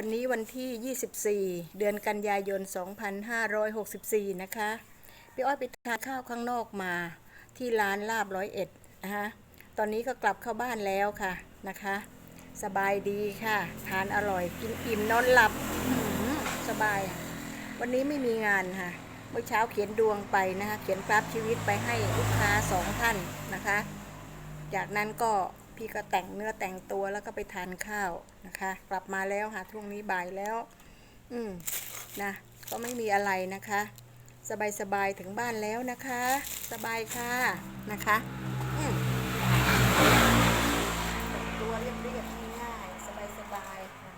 วันนี้วันที่ 24 เดือนกันยายน 2564 นะคะ พี่อ้อยไปทานข้าวข้างนอกมาที่ร้านลาบร้อยเอ็ดนะคะตอนนี้ก็กลับเข้าบ้านแล้วค่ะนะคะ สบายดีค่ะ ทานอร่อยกินอิ่มนอนหลับสบาย วันนี้ไม่มีงานค่ะ เมื่อเช้าเขียนดวงไปนะคะ เขียนกราฟชีวิตไปให้ลูกค้าสองท่านนะคะ จากนั้นก็ พี่ก็แต่งเนื้อแต่งตัวแล้วก็ไปทานข้าวนะคะ กลับมาแล้วค่ะทุ่งนี้บ่ายแล้ว อืมนะก็ไม่มีอะไรนะคะ สบายสบายๆถึงบ้านแล้วนะคะ สบายค่ะนะคะอืมแต่งตัวเรียบๆง่ายสบายสบายๆค่ะ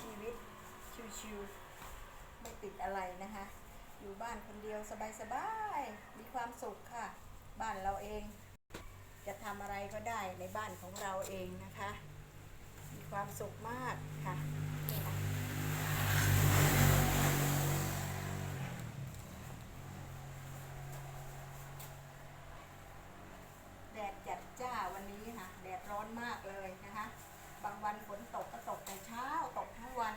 ชีวิตชิวๆไม่ติดอะไรนะคะ อยู่บ้านคนเดียวสบายๆ มีความสุขค่ะ บ้านเราเอง จะทำอะไรก็ได้ในบ้านของเราเองนะคะ มีความสุขมากค่ะนี่นะแดดจัดจ้าวันนี้ค่ะ แดดร้อนมากเลยนะคะ บางวันฝนตกก็ตกแต่เช้าตกทั้งวัน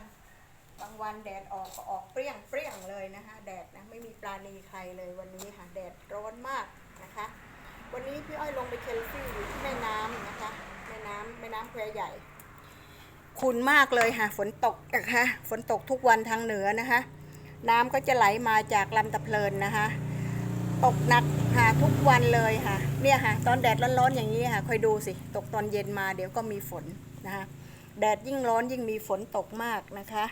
บาง วันแดดออกก็ออกเปรี้ยงเปรี้ยงเลยนะคะแดดนะไม่มีปราณีใครเลยวันนี้ค่ะแดดร้อนมากนะคะ วันนี้พี่อ้อยลงไปเชลฟี่อยู่ที่แม่น้ำนะคะแม่น้ำแม่น้ำแควใหญ่ขุ่นมากเลยค่ะฝนตกนะคะฝนตกทุกวันทางเหนือนะคะ น้ำก็จะไหลมาจากลำตะเพลินนะคะ ตกหนักค่ะทุกวันเลยค่ะ เนี่ยค่ะ ตอนแดดร้อนๆอย่างนี้ค่ะคอยดูสิตกตอนเย็นมาเดี๋ยวก็มีฝนนะคะแดดยิ่งร้อนยิ่งมีฝนตกมากนะคะ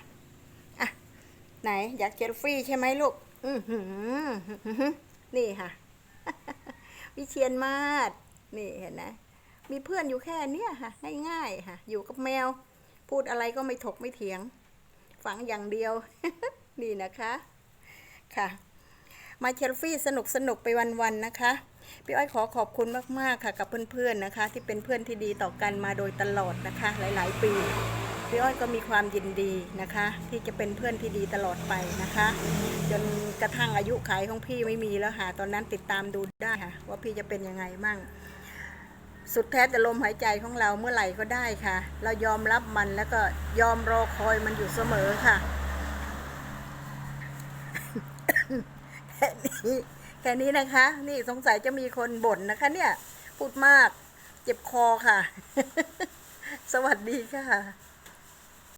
ไหนอยากเจลฟี่ใช่ไหมลูก อือหือ นี่ค่ะ วิเชียนมาศนี่เห็นนะมีเพื่อนอยู่แค่เนี้ยค่ะ ง่ายๆค่ะ อยู่กับแมว พูดอะไรก็ไม่ถกไม่เถียง ฝังอย่างเดียว นี่นะคะค่ะ มาเชลฟี่สนุกสนุกไปวันๆนะคะ พี่อ้อยขอขอบคุณมากๆค่ะ กับเพื่อนๆนะคะ ที่เป็นเพื่อนที่ดีต่อกันมาโดยตลอดนะคะ หลาย ๆ ปี พี่อ้อยก็มีความยินดีนะคะ ที่จะเป็นเพื่อนที่ดีตลอดไปนะคะ จนกระทั่งอายุขายของพี่ไม่มีแล้วค่ะ ตอนนั้นติดตามดูได้ค่ะ ว่าพี่จะเป็นยังไงมั่ง สุดแท้แต่ลมหายใจของเราเมื่อไหร่ก็ได้ค่ะ เรายอมรับมันแล้วก็ยอมรอคอยมันอยู่เสมอค่ะแค่นี้แค่นี้นะคะ นี่สงสัยจะมีคนบ่นนะคะ เนี่ย พูดมาก เจ็บคอค่ะ สวัสดีค่ะ